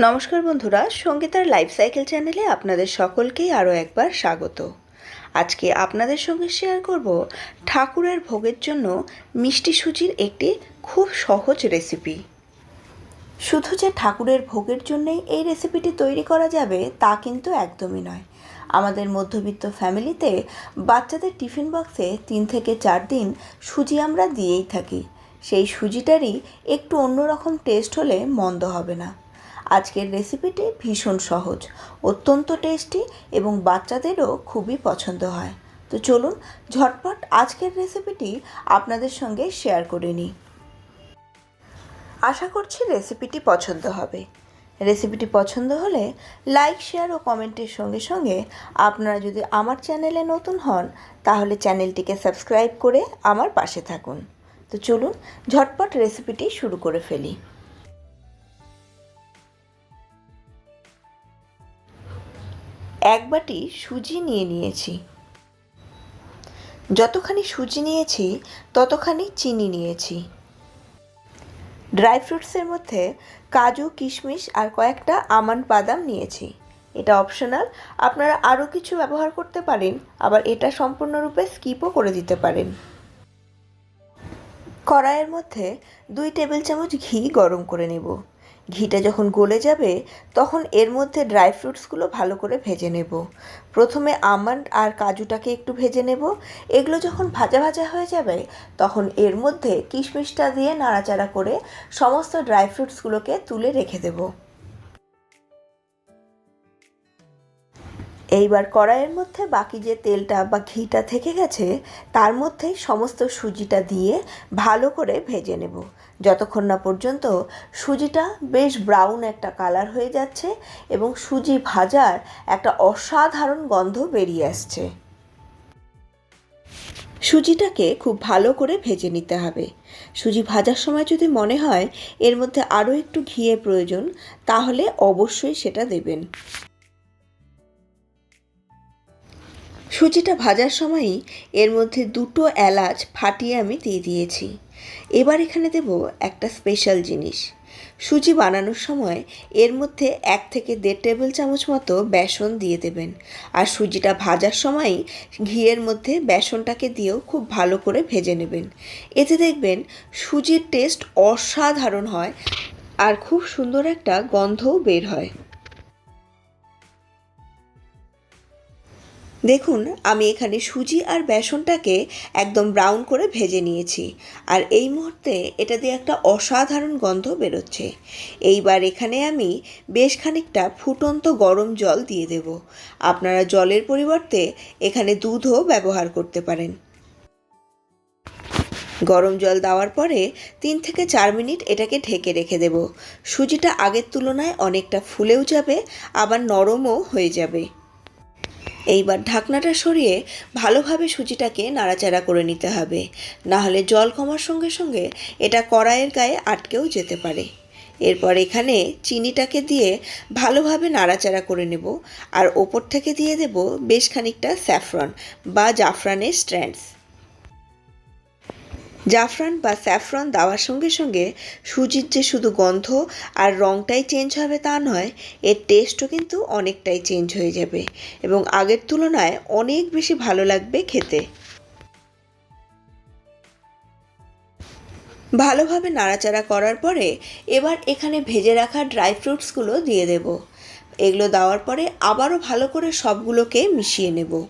নমস্কার বন্ধুরা, সঙ্গীতার life cycle চ্যানেলে আপনাদের সকলকেই আরও একবার স্বাগত। আজকে আপনাদের সঙ্গে শেয়ার করব ঠাকুরের ভোগের জন্য মিষ্টি সুজির একটি খুব সহজ রেসিপি শুধু যে ঠাকুরের ভোগের জন্যই এই রেসিপিটি তৈরি করা যাবে তা কিন্তু একদমই নয়। আমাদের মধ্যবিত্ত ফ্যামিলিতে বাচ্চাদের টিফিন বক্সে তিন থেকে চার দিন সুজি আমরা দিয়েই থাকি। সেই সুজিটারই একটু অন্যরকম টেস্ট হলে মন্দ হবে না। আজকের রেসিপিটি ভীষণ সহজ, অত্যন্ত টেস্টি এবং বাচ্চাদেরও খুবই পছন্দ হয়। তো চলুন, ঝটপট আজকের রেসিপিটি আপনাদের সঙ্গে শেয়ার করে নিই। আশা করছি রেসিপিটি পছন্দ হবে। রেসিপিটি পছন্দ হলে লাইক শেয়ার ও কমেন্টের সঙ্গে সঙ্গে আপনারা যদি আমার চ্যানেলে নতুন হন, তাহলে চ্যানেলটিকে সাবস্ক্রাইব করে আমার পাশে থাকুন। তো চলুন, ঝটপট রেসিপিটি শুরু করে ফেলি। এক বাটি সুজি নিয়ে নিয়েছি। যতখানি সুজি নিয়েছি, ততখানি চিনি নিয়েছি। ড্রাই ফ্রুটসের মধ্যে কাজু, কিশমিশ আর কয়েকটা আমন্ড বাদাম নিয়েছি। এটা অপশনাল। আপনারা আরও কিছু ব্যবহার করতে পারেন, আবার এটা সম্পূর্ণরূপে স্কিপও করে দিতে পারেন। কড়াইয়ের মধ্যে দুই টেবিল চামচ ঘি গরম করে নেব। ঘিটা যখন গলে যাবে, তখন এর মধ্যে ড্রাই ফ্রুটসগুলো ভালো করে ভেজে নেব। প্রথমে আমন্ড আর কাজুটাকে একটু ভেজে নেব। এগুলো যখন ভাজা ভাজা হয়ে যাবে, তখন এর মধ্যে কিশমিশটা দিয়ে নাড়াচাড়া করে সমস্ত ড্রাই ফ্রুটসগুলোকে তুলে রেখে দেবো। এইবার কড়াইয়ের মধ্যে বাকি যে তেলটা বা ঘিটা থেকে গেছে, তার মধ্যেই সমস্ত সুজিটা দিয়ে ভালো করে ভেজে নেব। যতক্ষণ না পর্যন্ত সুজিটা বেশ ব্রাউন একটা কালার হয়ে যাচ্ছে এবং সুজি ভাজার একটা অসাধারণ গন্ধ বেরিয়ে আসছে। সুজিটাকে খুব ভালো করে ভেজে নিতে হবে। সুজি ভাজার সময় যদি মনে হয় এর মধ্যে আরও একটু ঘিয়ে প্রয়োজন, তাহলে অবশ্যই সেটা দেবেন। সুজিটা ভাজার সময়ই এর মধ্যে দুটো এলাচ ফাটিয়ে আমি দিয়ে দিয়েছি। এবার এখানে দেব একটা স্পেশাল জিনিস। সুজি বানানোর সময় এর মধ্যে এক থেকে দেড় টেবিল চামচ মতো বেসন দিয়ে দেবেন। আর সুজিটা ভাজার সময়ই ঘিয়ের মধ্যে বেসনটাকে দিয়েও খুব ভালো করে ভেজে নেবেন। এতে দেখবেন সুজির টেস্ট অসাধারণ হয় আর খুব সুন্দর একটা গন্ধও বের হয়। দেখুন, আমি এখানে সুজি আর বেসনটাকে একদম ব্রাউন করে ভেজে নিয়েছি। আর এই মুহূর্তে এটা দিয়ে একটা অসাধারণ গন্ধ বেরোচ্ছে। এইবার এখানে আমি বেশ খানিকটা ফুটন্ত গরম জল দিয়ে দেব। আপনারা জলের পরিবর্তে এখানে দুধও ব্যবহার করতে পারেন। গরম জল দেওয়ার পরে তিন থেকে চার মিনিট এটাকে ঢেকে রেখে দেব। সুজিটা আগের তুলনায় অনেকটা ফুলেও যাবে, আবার নরমও হয়ে যাবে। এইবার ঢাকনাটা সরিয়ে ভালোভাবে সুজিটাকে নাড়াচাড়া করে নিতে হবে। নাহলে জল কমার সঙ্গে সঙ্গে এটা কড়াইয়ের গায়ে আটকেও যেতে পারে। এরপর এখানে চিনিটাকে দিয়ে ভালোভাবে নাড়াচাড়া করে নেব আর ওপর থেকে দিয়ে দেব বেশ খানিকটা স্যাফরন বা জাফরানের স্ট্র্যান্ডস। জাফরান বা স্যাফরন দেওয়ার সঙ্গে সঙ্গে সুজির যে শুধু গন্ধ আর রঙটাই চেঞ্জ হবে তা নয়, এর টেস্টও কিন্তু অনেকটাই চেঞ্জ হয়ে যাবে এবং আগের তুলনায় অনেক বেশি ভালো লাগবে খেতে। ভালোভাবে নাড়াচাড়া করার পরে এবার এখানে ভেজে রাখা ড্রাই ফ্রুটসগুলো দিয়ে দেব। এগুলো দেওয়ার পরে আবারও ভালো করে সবগুলোকে মিশিয়ে নেব।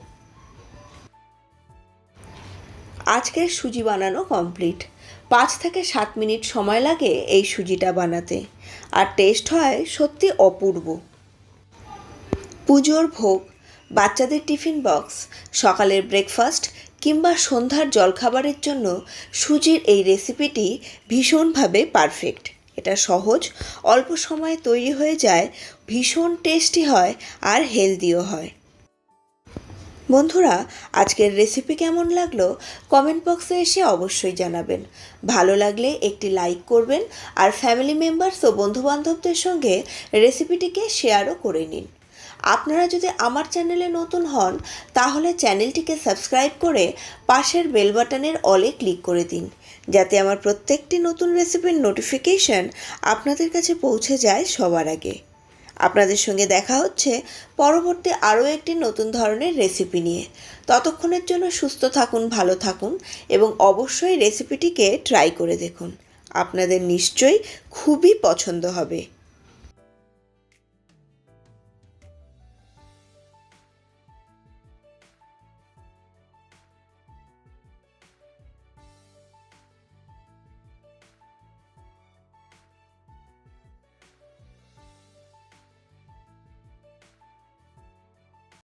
আজকের সুজি বানানো কমপ্লিট পাঁচ থেকে সাত মিনিট সময় লাগে এই সুজিটা বানাতে। আর টেস্ট হয় সত্যি অপূর্ব। পুজোর ভোগ, বাচ্চাদের টিফিন বক্স সকালের ব্রেকফাস্ট কিংবা সন্ধ্যার জলখাবারের জন্য সুজির এই রেসিপিটি ভীষণভাবে পারফেক্ট এটা সহজ, অল্প সময়ে তৈরি হয়ে যায়, ভীষণ টেস্টি হয় আর হেলদিও হয়। বন্ধুরা, আজকের রেসিপি কেমন লাগল? কমেন্ট বক্সে এসে অবশ্যই জানাবেন। ভালো লাগলে একটি লাইক করবেন আর ফ্যামিলি মেম্বার্স ও বন্ধুবান্ধবদের সঙ্গে রেসিপিটিকে শেয়ারও করে নিন। আপনারা যদি আমার চ্যানেলে নতুন হন, তাহলে চ্যানেলটিকে সাবস্ক্রাইব করে পাশের বেল বাটনের অলে ক্লিক করে দিন, যাতে আমার প্রত্যেকটি নতুন রেসিপির নোটিফিকেশন আপনাদের কাছে পৌঁছে যায় সবার আগে। আপনাদের সঙ্গে দেখা হচ্ছে পরবর্তী আরও একটি নতুন ধরনের রেসিপি নিয়ে। ততক্ষণের জন্য সুস্থ থাকুন, ভালো থাকুন এবং অবশ্যই রেসিপিটিকে ট্রাই করে দেখুন। আপনাদের নিশ্চয়ই খুবই পছন্দ হবে।